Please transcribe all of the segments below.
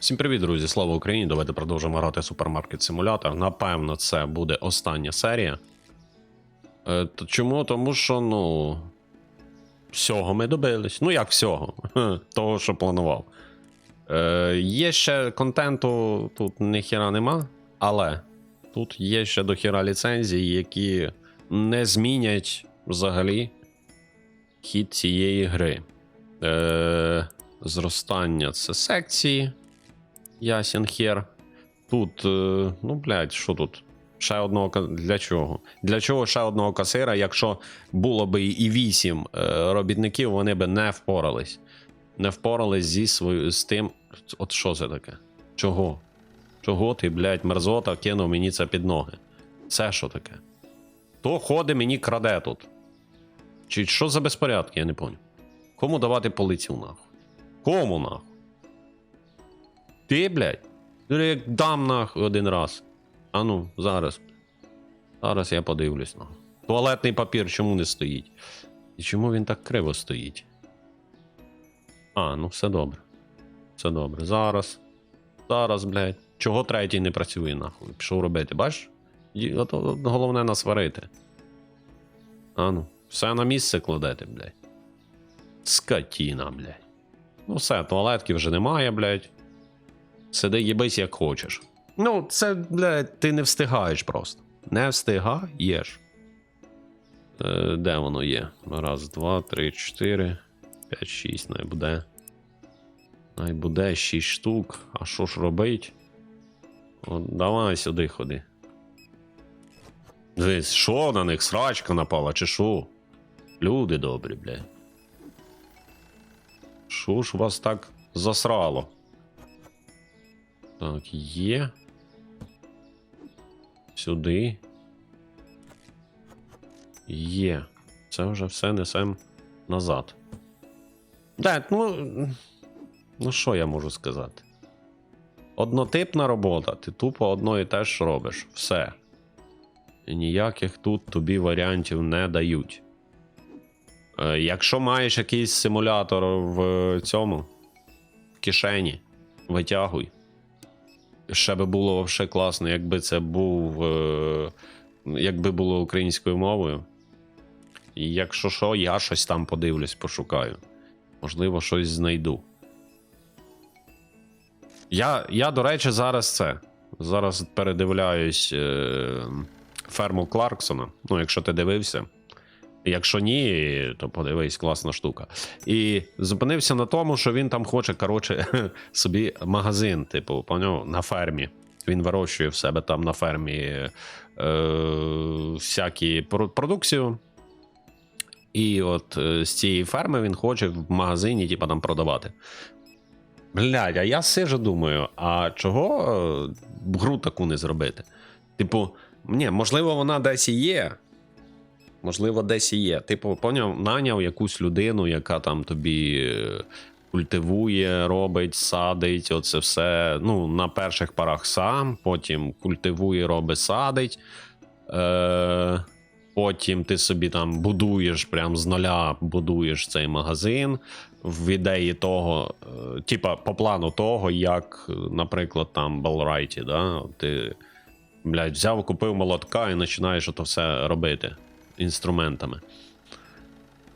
Всім привіт, друзі! Слава Україні! Давайте продовжимо грати супермаркет симулятор. Напевно, це буде остання серія. Е, чому? Тому що, ну. Всього ми добились. Ну, як всього? Того, що планував. Е, є ще контенту, тут ніхіра нема, але тут є ще дохіра ліцензій, які не змінять взагалі хід цієї гри. Е, зростання це секції. Ясен хер. Тут, е, ну, блядь, що тут? Ще одного для чого? Для чого ще одного касира, якщо було би і вісім е, робітників, вони би не впорались. Не впорались зі свою, з тим. От що це таке? Чого? Чого ти, блядь, мерзота кинув мені це під ноги? Це що таке? Хто ходить мені краде тут? Чи що за безпорядки, я не понял. Кому давати полицю нахуй? Кому нахуй? Ти, блядь? Як дам нахуй один раз. А ну, зараз. Зараз я подивлюсь нахуй. Туалетний папір чому не стоїть? І чому він так криво стоїть? А, ну все добре. Все добре. Зараз. Зараз, блядь. Чого третій не працює, нахуй? Пішов робити, бачиш? Головне насварити. А ну, все на місце кладете, блядь. Скотіна, блядь. Ну все, туалетки вже немає, блядь. Сиди їбись як хочеш. Ну, це, блядь, ти не встигаєш просто. Не встигаєш. Е, де воно є? Раз, два, три, чотири, п'ять, шість, най буде. Най буде шість штук. А що ж робить? От, давай сюди ходи. Дивись, що на них? Срачка напала, чи що? Люди добрі, блядь. Що ж вас так засрало? Так, є. Сюди. Є. Це вже все несем назад. Так, ну. Ну, що я можу сказати? Однотипна робота, ти тупо одно і те ж робиш. Все. І ніяких тут тобі варіантів не дають. Е, якщо маєш якийсь симулятор в цьому в кишені, витягуй. Ще би було взагалі класно, якби це був. Е, якби було українською мовою. І якщо що, я щось там подивлюсь, пошукаю. Можливо, щось знайду. Я, я до речі, зараз це. Зараз передивляюсь е, ферму Кларксона. Ну, якщо ти дивився. Якщо ні, то подивись, класна штука. І зупинився на тому, що він там хоче, коротше, собі магазин, типу, поняв, на фермі. Він вирощує в себе там на фермі е, всякі продукцію. І от е, з цієї ферми він хоче в магазині, типу, там продавати. Блядь, а я сижу думаю, а чого е, гру таку не зробити? Типу, ні, можливо, вона десь і є. Можливо, десь і є. Типу, поняв, наняв якусь людину, яка там тобі е, культивує, робить, садить, оце все. Ну, на перших парах сам, потім культивує, робить, садить. Е, потім ти собі там будуєш прям з нуля, будуєш цей магазин. В ідеї того, е, типа, по плану того, як, е, наприклад, там Белрайті, да? ти блядь, взяв, купив молотка і починаєш ото все робити інструментами.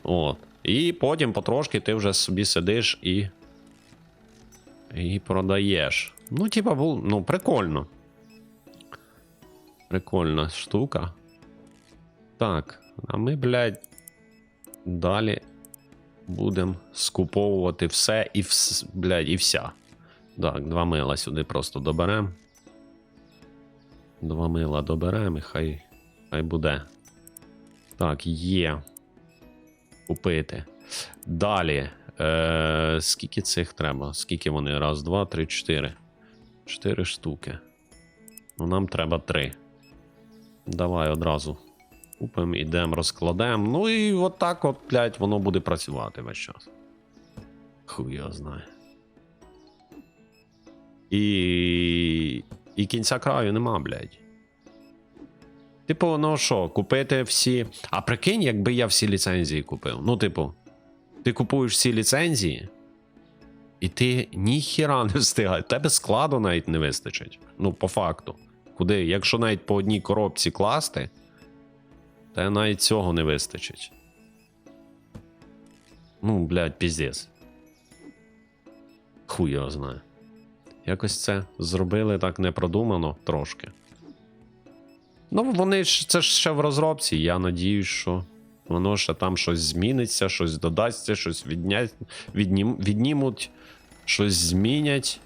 От. І потім потрошки ти вже собі сидиш і. І продаєш. Ну, типа, ну, прикольно. Прикольна штука. Так, а ми, блядь, далі будемо скуповувати все і вс... блядь, і вся. Так, два мила сюди просто доберемо. Два мила доберемо і хай, хай буде. Так, є. Купити. Далі. Е, скільки цих треба? Скільки вони? Раз, два, три, чотири. Чотири штуки. Ну, нам треба три. Давай одразу. Купимо, ідемо, розкладемо. Ну і от так от, блядь, воно буде працювати весь час. Хуй його знає. І. І кінця краю нема, блядь. Типу, ну що, купити всі. А прикинь, якби я всі ліцензії купив. Ну, типу, ти купуєш всі ліцензії, І ти ніхіра не встигаєш. Тебе складу навіть не вистачить. Ну, по факту. Куди? Якщо навіть по одній коробці класти, то навіть цього не вистачить. Ну, блядь, піздець. Хуй його знає. Якось це зробили так непродумано трошки. Ну, вони ж це ж ще в розробці. Я надіюсь, що воно ще там щось зміниться, щось додасться, щось віднять, віднім, віднімуть, щось змінять.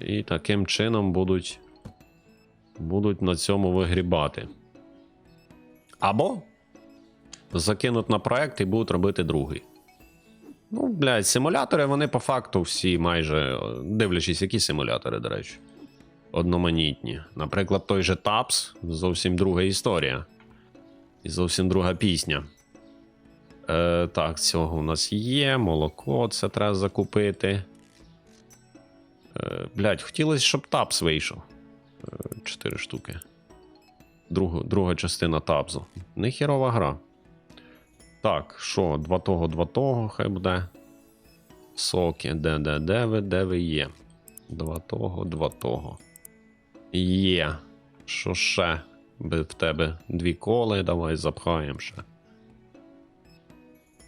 І таким чином будуть, будуть на цьому вигрібати. Або закинуть на проект і будуть робити другий. Ну, блядь, симулятори, вони по факту всі майже. Дивлячись, які симулятори, до речі. Одноманітні. Наприклад, той же TAPS зовсім друга історія. І зовсім друга пісня. Е, так, цього у нас є. Молоко, це треба закупити. Е, блядь, хотілося, щоб TAPS вийшов. Е, Чотири штуки. Друга, друга частина табзу. Нехірова гра. Так, що, два того, два того, хай буде. Соки, де, де, де ви, де ви є? Два того, два того. Є. Що ще? Би в тебе дві коли, давай запхаємо ще.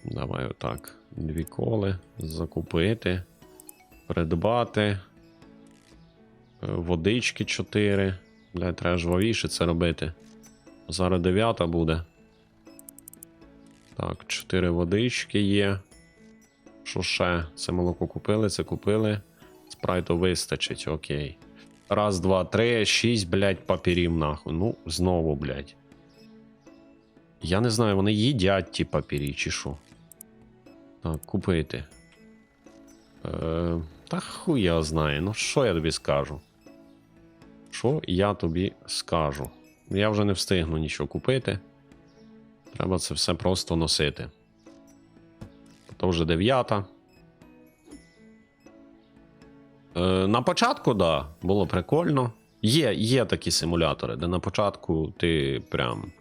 Давай отак. Дві коли. Закупити. Придбати. Е, Водички 4. Бля, треба жвавіше це робити. Зараз 9 буде. Так, 4 водички є. Що ще? Це молоко купили, це купили. Спрайту вистачить, окей. Раз, два, три, шість, блядь, папірів нахуй. Ну, знову, блядь. Я не знаю, вони їдять ті папірі, чи що. Так, купити. Е, та хуй я знаю. Ну, що я тобі скажу? Що я тобі скажу? Я вже не встигну нічого купити. Треба це все просто носити. То вже дев'ята. Е, на початку, да, було прикольно. Є, є такі симулятори, де на початку ти прям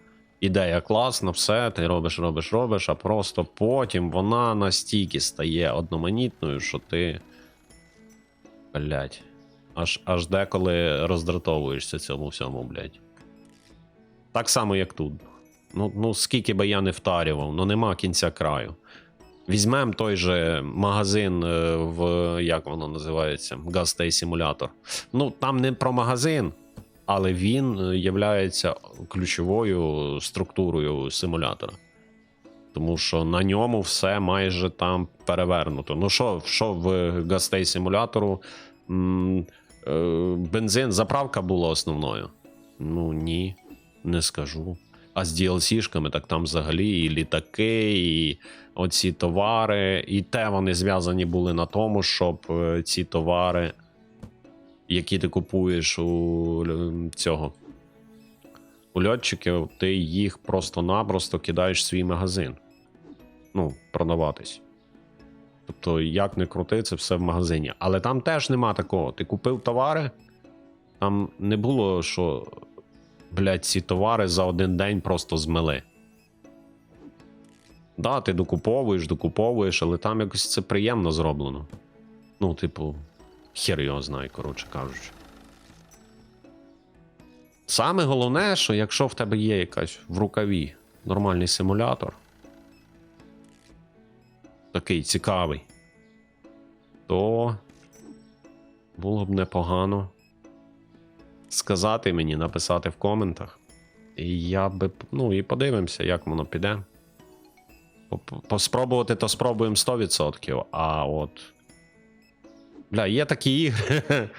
ідея класна, все, ти робиш, робиш, робиш, а просто потім вона настільки стає одноманітною, що ти. Блять. Аж, аж деколи роздратовуєшся цьому всьому, блять. Так само, як тут. Ну, ну скільки би я не втарював, ну нема кінця краю. Візьмемо той же магазин е, в як воно називається? Газтей симулятор. Ну, там не про магазин, але він є ключовою структурою симулятора. Тому що на ньому все майже там перевернуто. Ну, що, що в Газтей симулятору? Е, бензин, заправка була основною. Ну ні, не скажу. А з DLC-шками, так там взагалі і літаки, і оці товари, і те вони зв'язані були на тому, щоб е, ці товари, які ти купуєш у цього у льотчиків, ти їх просто-напросто кидаєш в свій магазин. Ну, продаватись. Тобто, як не крути, це все в магазині. Але там теж нема такого. Ти купив товари, там не було, що, блядь, ці товари за один день просто змели. Да, ти докуповуєш, докуповуєш, але там якось це приємно зроблено. Ну, типу, хер його знає, коротше кажучи. Саме головне, що якщо в тебе є якась в рукаві нормальний симулятор, такий цікавий, то було б непогано сказати мені, написати в коментах. І я би, ну, і подивимося, як воно піде. По- Поспробувати, то спробуємо 100%, а от. Бля, є такі ігри,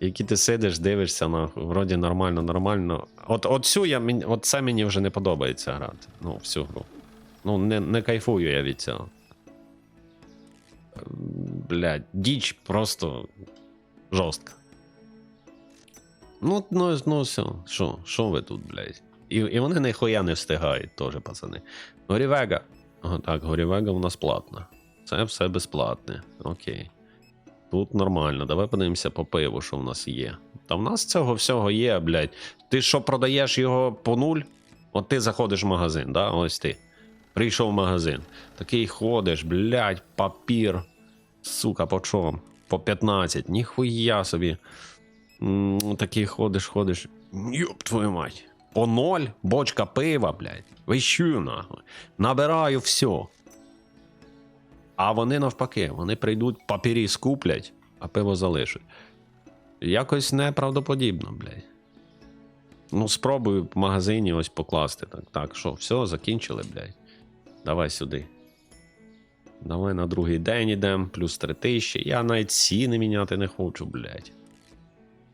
які ти сидиш, дивишся на вроді нормально, нормально. От, от цю я от це мені вже не подобається грати. Ну, всю гру. Ну, не, не кайфую я від цього. Блядь, діч просто жорстка. Ну, ну, ну все, що, що ви тут, блядь? І, і вони ніхуя не встигають теж, пацани. Горівега. Ага, так, Горівега у нас платна. Це все безплатне. Окей. Тут нормально. Давай подивимося по пиву, що в нас є. Та в нас цього всього є, блядь. Ти що продаєш його по нуль? От ти заходиш в магазин, да? Ось ти. Прийшов в магазин. Такий ходиш, блядь, папір. Сука, по чому? по 15. Ніхуя собі. Такий ходиш, ходиш. Йоп, твою мать. По ноль, бочка пива, блядь. Вищую нахуй. Набираю все. А вони навпаки, вони прийдуть, папірі скуплять, а пиво залишать. Якось неправдоподібно, блядь. Ну, спробую в магазині ось покласти. Так, так, що, все, закінчили, блядь. Давай сюди. Давай на другий день ідем, плюс три тисячі. Я навіть ціни міняти не хочу, блядь.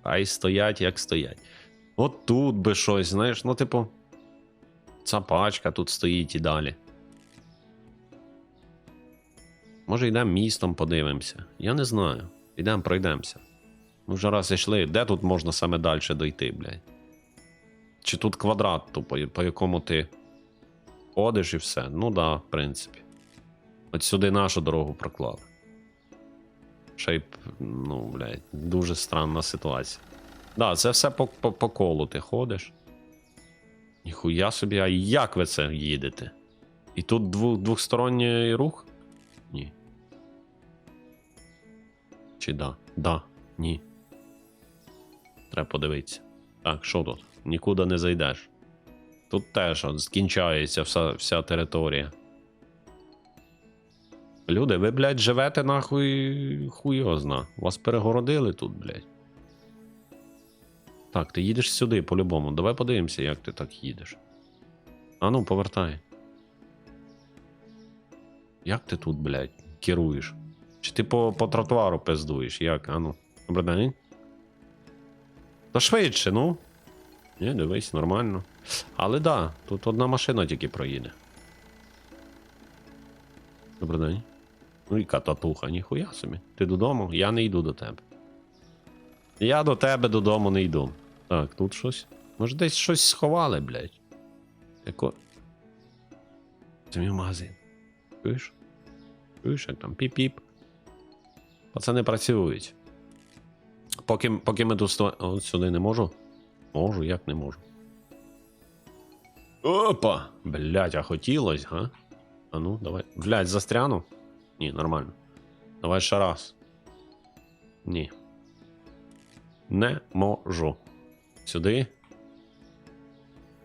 Хай стоять, як стоять. От тут би щось, знаєш, ну, типу, ця пачка тут стоїть і далі. Може, йдемо містом подивимося. Я не знаю. Йдемо, пройдемося. Ми вже раз йшли, де тут можна саме далі дойти, блядь? Чи тут квадрат, тупо, по якому ти ходиш і все? Ну да, в принципі. От сюди нашу дорогу проклали. Ще й, ну, блядь, дуже странна ситуація. Да, це все по, по, по колу ти ходиш. Ніхуя собі, а як ви це їдете? І тут двох, двохсторонній рух? Ні. Чи да? Да, ні. Треба подивитися. Так, що тут? Нікуди не зайдеш. Тут теж от, скінчається вся, вся територія. Люди, ви, блядь, живете нахуй хуйозна. Вас перегородили тут, блядь. Так, ти їдеш сюди по-любому. Давай подивимося, як ти так їдеш. А ну, повертай. Як ти тут, блядь, керуєш? Чи ти по, по тротуару пиздуєш? Як? А ну. Добрий день. Та швидше, ну. Ні, дивись, нормально. Але да, тут одна машина тільки проїде. Добрий день. Ну і кататуха, ніхуя собі. Ти додому? Я не йду до тебе. Я до тебе додому не йду. Так, тут щось. Може десь щось сховали, блядь. Яко. Це мій магазин. Чуєш? Чуєш, як там піп-піп. Пацани працюють. Поки, поки ми тут сто... О, сюди не можу. Можу, як не можу. Опа! Блять, а хотілось, га? А ну, давай. Блять, застряну? Ні, нормально. Давай ще раз. Ні. Не можу. Сюди.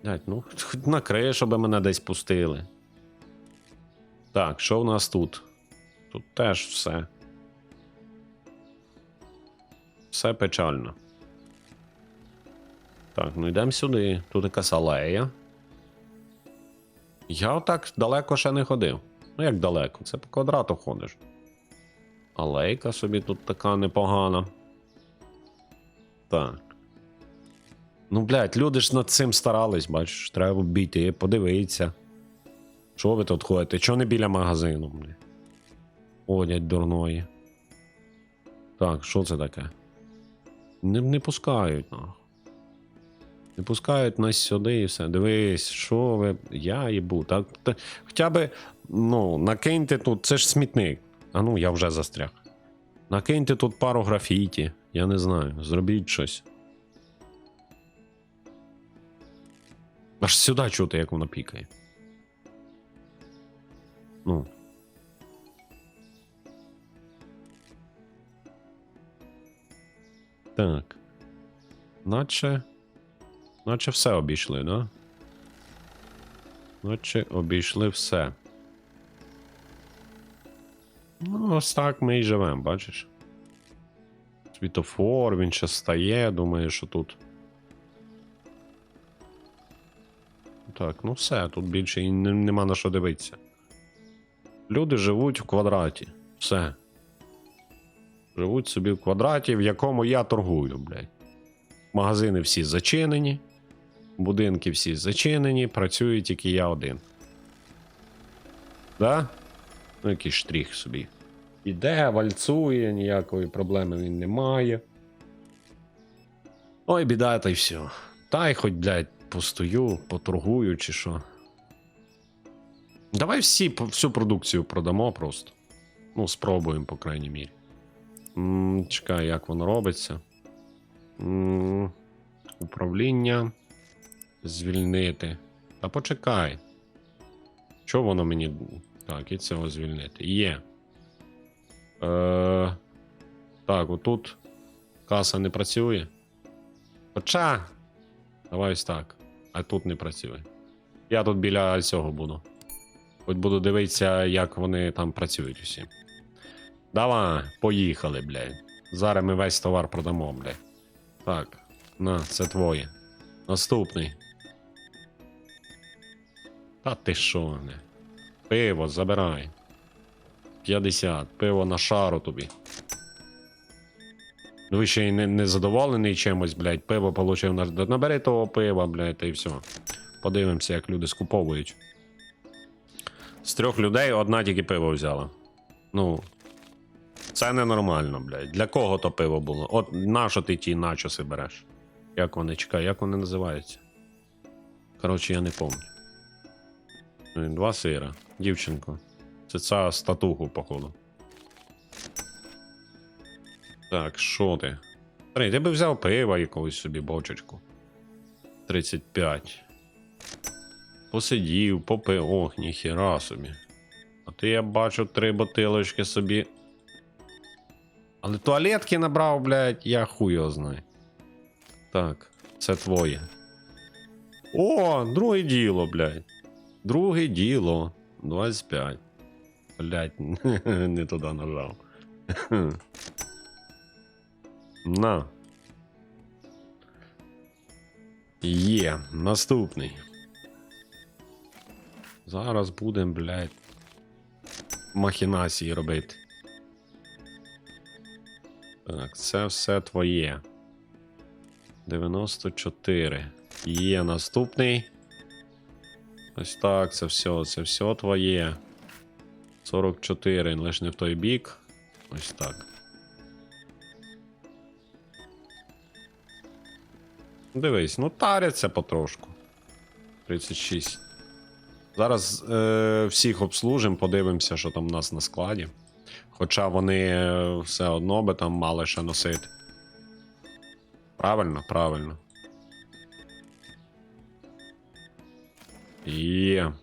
Блять, ну, хоч на кришу би мене десь пустили. Так, що в нас тут? Тут теж все. Все печально. Так, ну йдемо сюди. Тут якась алея. Я отак далеко ще не ходив. Ну як далеко? Це по квадрату ходиш. Алейка собі тут така непогана. Так. Ну, блядь, люди ж над цим старались, бачиш, треба обійти, подивитися. Що ви тут ходите? Чого не біля магазину, блядь? Ходять дурної. Так, що це таке? Не, не пускають, нахуй. Не пускають нас сюди і все. Дивись, що ви. Я їбу. Так, та, хоча би, ну, накиньте тут, це ж смітник. А ну, я вже застряг. Накиньте тут пару графіті. Я не знаю. Зробіть щось. Аж сюди чути, як воно пікає. Ну. Так. Наче. Наче все обійшли, да? Наче обійшли все. Ну, ось так ми і живемо, бачиш? Світофор, він ще стає, думає, що тут. Так, ну все, тут більше і нема на що дивитися. Люди живуть в квадраті. Все. Живуть собі в квадраті, в якому я торгую, блядь. Магазини всі зачинені, будинки всі зачинені, працює тільки я один. Да? Ну, якийсь штрих собі. Іде, вальцує, ніякої проблеми він не має. Ой, біда, та й все. Та й хоч, блядь, постою, поторгую чи що. Давай всі, всю продукцію продамо просто. Ну, спробуємо, по крайній мірі. М, чекай, як воно робиться. М, Управління. Звільнити. Та почекай. Що воно мені. Так, і цього звільнити. Є. Е... Так, отут каса не працює. Хоча. Давай ось так. А тут не працює. Я тут біля цього буду. Хоч буду дивитися, як вони там працюють усі. Давай, поїхали, блядь. Зараз ми весь товар продамо, блядь. Так, на, це твоє. Наступний. Та ти що, не? Пиво, забирай. 50. Пиво на шару тобі. Ну, ви ще й не, не задоволений чимось, блядь. Пиво получив на. Набери того пива, блядь, та і все. Подивимося, як люди скуповують. З трьох людей одна тільки пиво взяла. Ну. Це ненормально, блядь. Для кого то пиво було? От нащо ти ті начоси береш? Як вони чекай, як вони називаються? Коротше, я не пам'ятаю. Два сира. Дівчинко. Це ця статуху, походу. Так, що ти? Смотри, ти би взяв пива якогось собі бочечку. 35. Посидів, попив. Ох, ніхіра собі. А ти я бачу три бутилочки собі. Але туалетки набрав, блядь, я хуй знаю. Так, це твоє. О, друге діло, блядь. Друге діло. 25. Блядь, не туди нажав. На. Є, наступний. Зараз будемо, блядь, махінації робити. Так, це все твоє. 94. Є наступний. Ось так, це все, це все твоє. 44, лише не в той бік. Ось так. Дивись, ну таряться потрошку. 36. Зараз е, всіх обслужимо, подивимося, що там у нас на складі. Хоча вони е, все одно би там мали ще носити. Правильно, правильно. Є.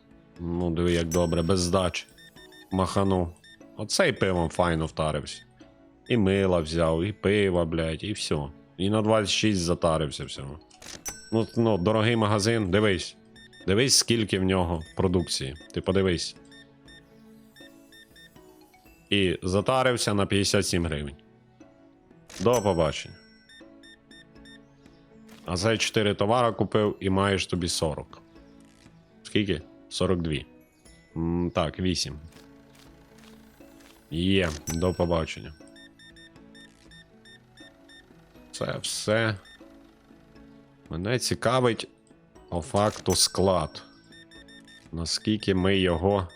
Ну, диви, як добре, без здачі. Маханув. Оцей пивом файно втарився. І мила взяв, і пива, блядь, і все. І на 26 затарився всього. Ну, ну, дорогий магазин, дивись. Дивись, скільки в нього продукції. Ти подивись. І затарився на 57 гривень. До побачення. А за 4 товара купив і маєш тобі 40. Скільки? 42. М, так, 8. Є, до побачення. Це все. Мене цікавить по факту склад. Наскільки ми його.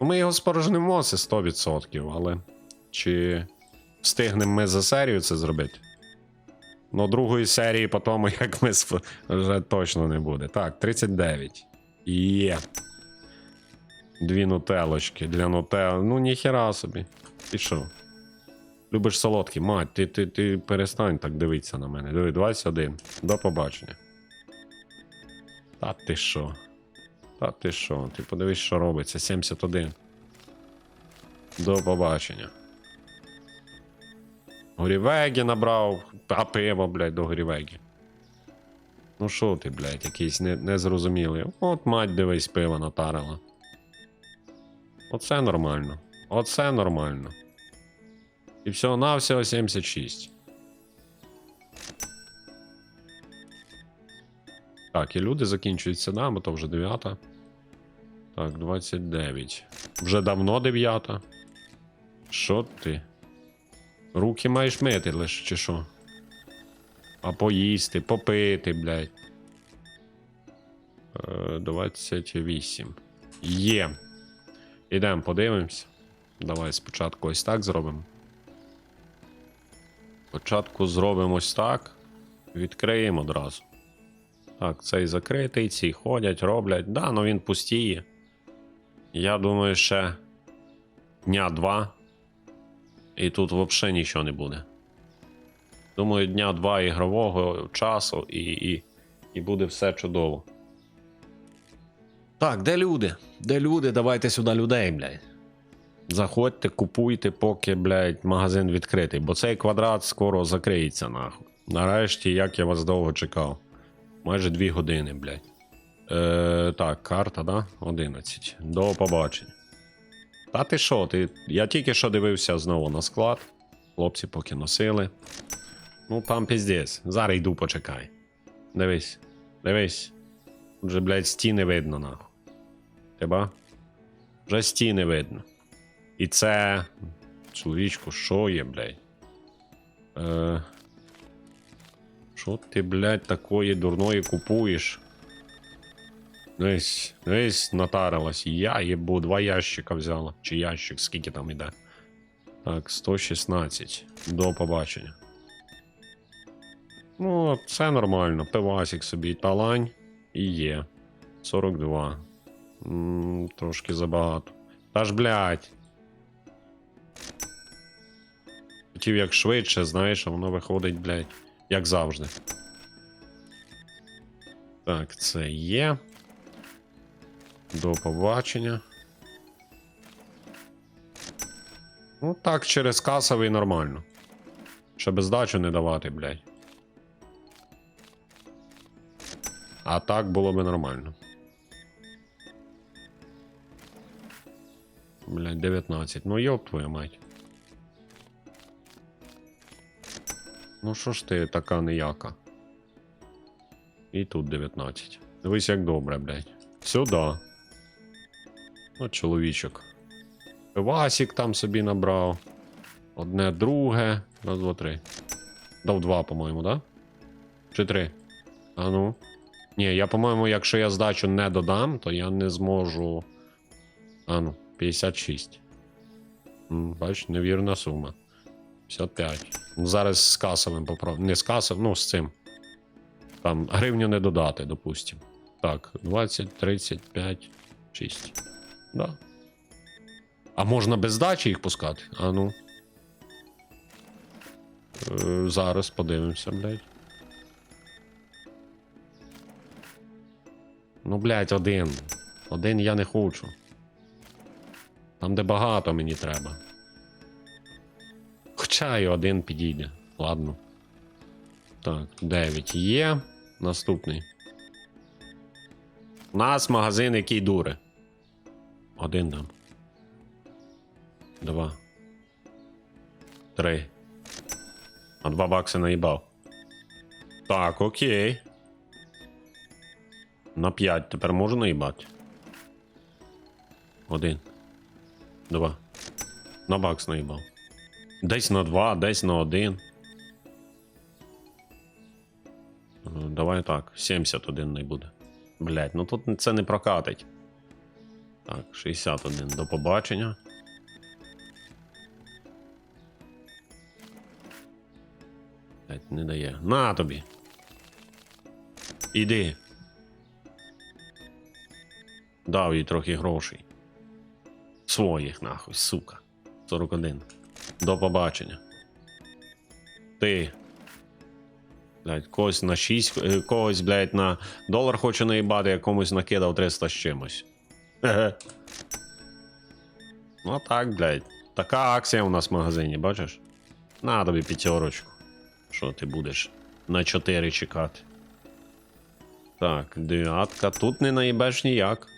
Ну, ми його спорожнимо, це 100%, але чи встигнемо ми за серію це зробити? Ну, другої серії по тому, як ми вже точно не буде. Так, 39. Є. Дві нутелочки для нутел. Ну, ніхера собі. Ти що? Любиш солодкі, мать, ти, ти, ти перестань так дивитися на мене. Диви, 21. До побачення. Та ти що? Та ти що? Ти подивись, що робиться. 71. До побачення. Горівегі набрав, а пиво, блядь, до горівегі. Ну що ти, блядь, якийсь не, незрозумілий. От мать дивись, пиво натарила. Оце нормально. Оце нормально. І всього на всього 76. Так, і люди закінчуються, да, бо то вже 9. Так, 29. Вже давно 9. Що ти? Руки маєш мити лише, чи що? А поїсти, попити, блядь. Е, 28. Є. Ідемо, подивимось. Давай спочатку ось так зробимо. Спочатку зробимо ось так. Відкриємо одразу. Так, цей закритий, ці ходять, роблять. Да, ну він пустіє. Я думаю, ще дня два. І тут взагалі нічого не буде. Думаю, дня два ігрового часу і, і, і буде все чудово. Так, де люди? Де люди? Давайте сюди людей, блядь. Заходьте, купуйте, поки, блядь, магазин відкритий, бо цей квадрат скоро закриється, нахуй. Нарешті, як я вас довго чекав. Майже дві години, блядь. Е, так, карта, да? 11. До побачення. Та ти що, ти. Я тільки що дивився знову на склад. Хлопці поки носили. Ну там піздець. Зараз йду почекай. Дивись. Дивись. Тут же, блядь, стіни видно, нахуй. Тебе? Вже стіни видно. І це. Чоловічку, що є, блядь? Е... Що ти, блядь, такої дурної купуєш? Десь, десь натарилась. Я їбу, два ящика взяла. Чи ящик, скільки там іде? Так, 116. До побачення. Ну, це нормально. Пивасик собі талань і є. 42. м трошки забагато. Та ж, блядь. Хотів як швидше, знаєш, а воно виходить, блядь, як завжди. Так, це є. До побачення. Ну так, через касовий нормально. Щоб здачу не давати, блядь. А так було би нормально. Блядь, 19. Ну йоп твою мать. Ну що ж ти така ніяка? І тут 19. Дивись, як добре, блядь. Сюди. От чоловічок. Васік там собі набрав. Одне друге. Раз, два, три. Дав два, по-моєму, да? Чи три? А ну. Ні, я, по-моєму, якщо я здачу не додам, то я не зможу. А ну, 56. Бач, невірна сума. 55. Ну, Зараз з касовим попробуємо. Не з касовим, ну з цим. Там гривню не додати, допустим. Так, 20, 35, 6. Да. А можна без здачі їх пускати? А ну. Е, зараз подивимося, блядь. Ну, блядь, один. Один я не хочу. Там, де багато мені треба. Хоча і один підійде. Ладно. Так, 9 є. Наступний. У нас магазин, який дуре. Один дам. Два. Три. А два бакси наїбав. Так, окей. На 5 тепер можу наїбати. Один. Два. На бакс наїбав. Десь на два, десь на один. Е, Давай так, 71 не буде. Блять, ну тут це не прокатить. Так, 61 до побачення. Блять, не дає. На тобі. Іди. Дав їй трохи грошей. Своїх нахуй, сука. 41. До побачення. Ти. Блять, когось на 6, е, когось, блять, на долар хочу наїбати, я комусь накидав 300 з чимось. Ну так, блять. Така акція у нас в магазині, бачиш? На тобі п'ятерочку. Що ти будеш на 4 чекати? Так, дев'ятка. Тут не наїбеш ніяк.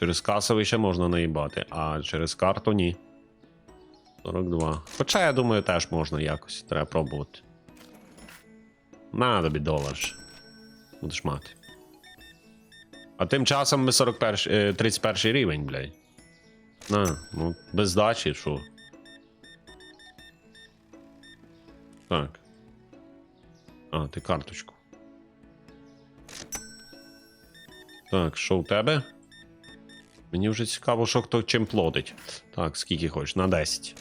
Через касовий ще можна наїбати, а через карту ні. 42. Хоча, я думаю, теж можна якось. Треба пробувати. На тобі долар. Будеш мати. А тим часом ми 41, е, 31 рівень, блядь. На, ну, без здачі, що? Так. А, ти карточку. Так, що у тебе? Мені вже цікаво, що хто чим платить. Так, скільки хочеш? На 10.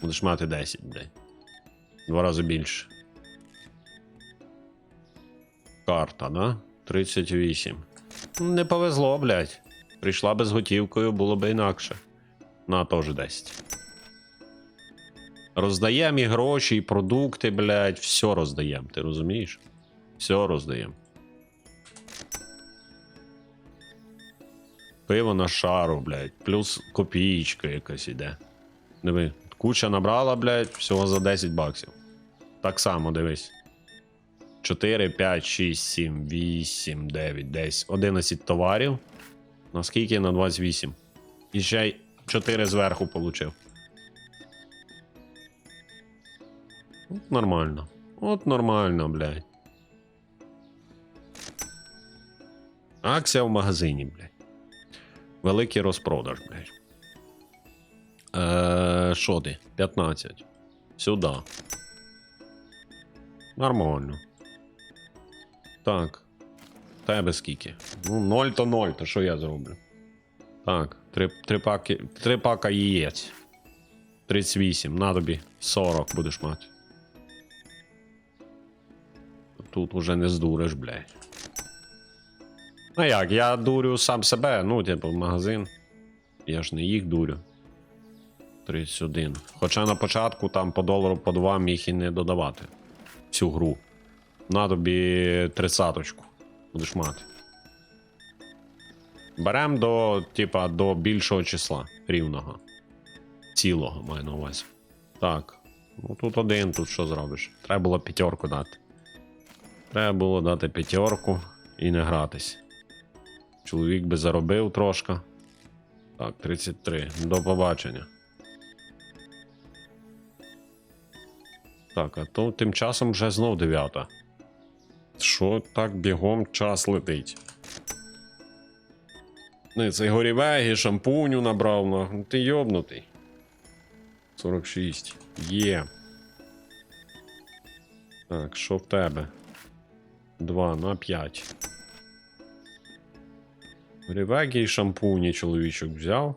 Будеш мати 10, блядь. Два рази більше. Карта, да? 38. Не повезло, блядь. Прийшла безготівкою, було б інакше. На, теж 10. Роздаємо і гроші, і продукти, блядь, все роздаємо, ти розумієш? Все роздаємо. Пиво на шару, блядь. Плюс копієчка якась іде. Диви, куча набрала, блядь, всього за 10 баксів. Так само дивись. 4, 5, 6, 7, 8, 9, 10, 11 товарів. Наскільки? На 28. І ще й 4 зверху получив. От нормально. От нормально, блядь. Акція в магазині, блядь. Великий розпродаж, блядь. Е, що ти? 15. Сюди. Нормально. Так. Тебе скільки? Ну, 0 то 0, то що я зроблю? Так, три, три, паки, три пака яєць. 38, на тобі 40 будеш мати. Тут уже не здуриш, блядь. Ну як, я дурю сам себе, ну, типу, магазин. Я ж не їх дурю. 31. Хоча на початку там по долару по два міг і не додавати всю гру. На тобі тридцяточку. Будеш мати. Берем до, типа, до більшого числа рівного. Цілого маю на увазі. Так. Ну тут один, тут що зробиш? Треба було п'ятерку дати. Треба було дати п'ятерку і не гратись. Чоловік би заробив трошки. Так, 33. До побачення. Так, а то тим часом вже знов 9. Що так бігом час летить? Не, цей горівеги, шампуню набрав, на. Ну, Ти йобнутий. 46. Є. Так, що в тебе? 2 на 5. І шампуні чоловічок взяв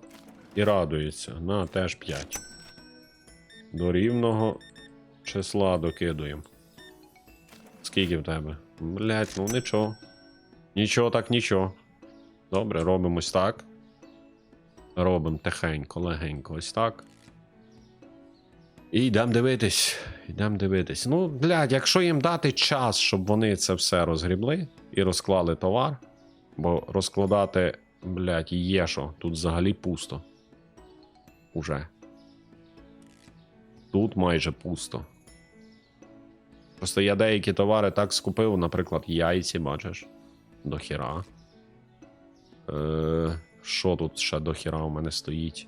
і радується. На теж 5. До рівного числа докидуємо. Скільки в тебе? Блять, ну нічого. Нічого так нічого. Добре, робимо ось так. Робимо тихенько, легенько, ось так. І йдемо дивитись. Йдемо дивитись. Ну, блядь, якщо їм дати час, щоб вони це все розгрібли і розклали товар. Бо розкладати, блядь, є що. Тут взагалі пусто. Уже. Тут майже пусто. Просто я деякі товари так скупив, наприклад, яйці, бачиш. До хіра. Е, що тут ще до хіра у мене стоїть?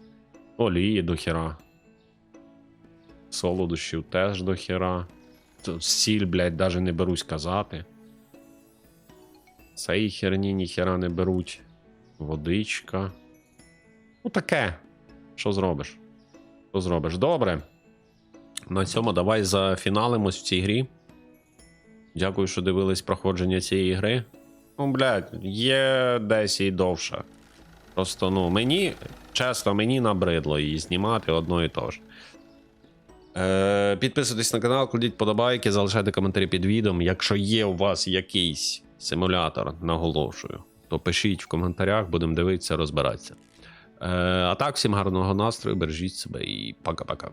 Олії до хіра. Солодощів теж до хіра. Сіль, блядь, даже не берусь казати. Цей херні ніхера не беруть. Водичка. Ну таке. Що зробиш? Що зробиш? Добре. На цьому давай зафіналимось в цій грі. Дякую, що дивились проходження цієї гри. Ну, блядь, є десь і довше. Просто, ну, мені, чесно, мені набридло її знімати одно і то ж. Е, підписуйтесь на канал, кладіть подобайки, залишайте коментарі під відео. Якщо є у вас якийсь симулятор, наголошую, то пишіть в коментарях, будемо дивитися, розбиратися. Е, а так, всім гарного настрою, бережіть себе і пока-пока.